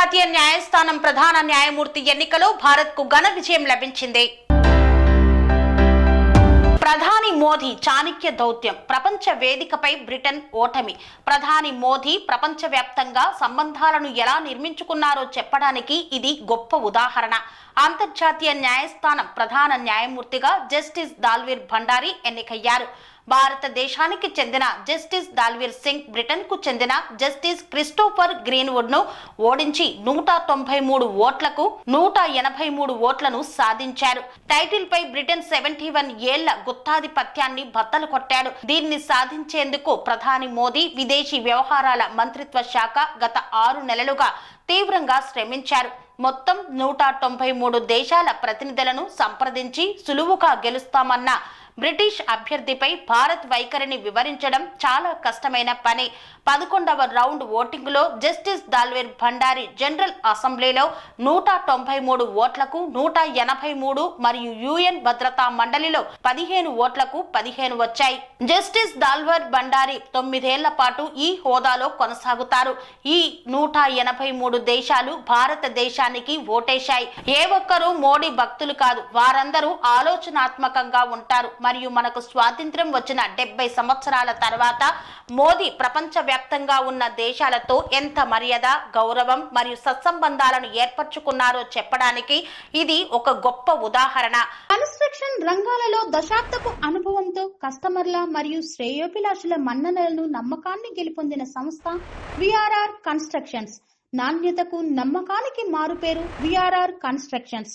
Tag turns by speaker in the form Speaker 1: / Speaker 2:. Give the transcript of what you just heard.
Speaker 1: అంతర్జాతీయ న్యాయస్థానం ప్రధాన న్యాయమూర్తి ఎన్నికలో భారత్కు ఘన విజయం లభించింది. ప్రధాని మోదీ చాణక్య దౌత్యం ప్రపంచ వేదికపై బ్రిటన్ ఓటమి. ప్రధాని మోదీ ప్రపంచవ్యాప్తంగా సంబంధాలను ఎలా నిర్మించుకున్నారో చెప్పడానికి ఇది గొప్ప ఉదాహరణ. అంతర్జాతీయ న్యాయస్థానం ప్రధాన న్యాయమూర్తిగా జస్టిస్ దాల్వీర్ భండారీ ఎన్నికయ్యారు. భారతదేశానికి చెందిన జస్టిస్ దాల్వీర్ సింగ్ బ్రిటన్కు చెందిన జస్టిస్ క్రిస్టోఫర్ గ్రీన్వుడ్ను ఓడించి నూట తొంభై మూడు ఓట్లకు నూట ఎనభై మూడు ఓట్లను సాధించారు. టైటిల్ పై బ్రిటన్ సెవెంటీ వన్ ఏళ్ళ గుత్తాధిపత్యాన్ని బద్దలు కొట్టాడు. దీన్ని సాధించేందుకు ప్రధాని మోదీ విదేశీ వ్యవహారాల మంత్రిత్వ శాఖ గత ఆరు నెలలుగా తీవ్రంగా శ్రమించారు. మొత్తం నూట తొంభై మూడు దేశాల ప్రతినిధులను సంప్రదించి సులువుగా గెలుస్తామన్న బ్రిటిష్ అభ్యర్థిపై భారత్ వైఖరిని వివరించడం చాలా కష్టమైన పని. పదకొండవ రౌండ్ ఓటింగులో జస్టిస్ దాల్వేర్ భండారి జనరల్ అసెంబ్లీలో నూట తొంభై మూడు ఓట్లకు నూట ఎనభై మూడు మరియు యుఎన్ భద్రతా మండలిలో పదిహేను ఓట్లకు పదిహేను వచ్చాయి. జస్టిస్ దాల్వర్ భండారి తొమ్మిదేళ్ళ పాటు ఈ హోదాలో కొనసాగుతారు. ఈ నూట ఎనభై మూడు దేశాలు భారతదేశానికి ఓటేశాయి. ఏ ఒక్కరూ మోడీ భక్తులు కాదు వారందరూ ఆలోచనాత్మకంగా ఉంటారు. మరియు మనకు స్వాతంత్ర్యం వచ్చిన డెబ్బై సంవత్సరాల తర్వాత మోదీ ప్రపంచవ్యాప్తంగా ఉన్న దేశాలతో ఎంత మర్యాద గౌరవం మరియు సత్సంబంధాలను ఏర్పరచుకున్నారో చెప్పడానికి ఇది ఒక గొప్ప ఉదాహరణ.
Speaker 2: కన్స్ట్రక్షన్ రంగాలలో దశాబ్దపు అనుభవంతో కస్టమర్ల మరియు శ్రేయోభిలాషుల మన్ననలను నమ్మకాన్ని గెలుపొందిన సంస్థ విఆర్ఆర్ కన్స్ట్రక్షన్స్. నాణ్యతకు నమ్మకానికి మారుపేరు VRR constructions.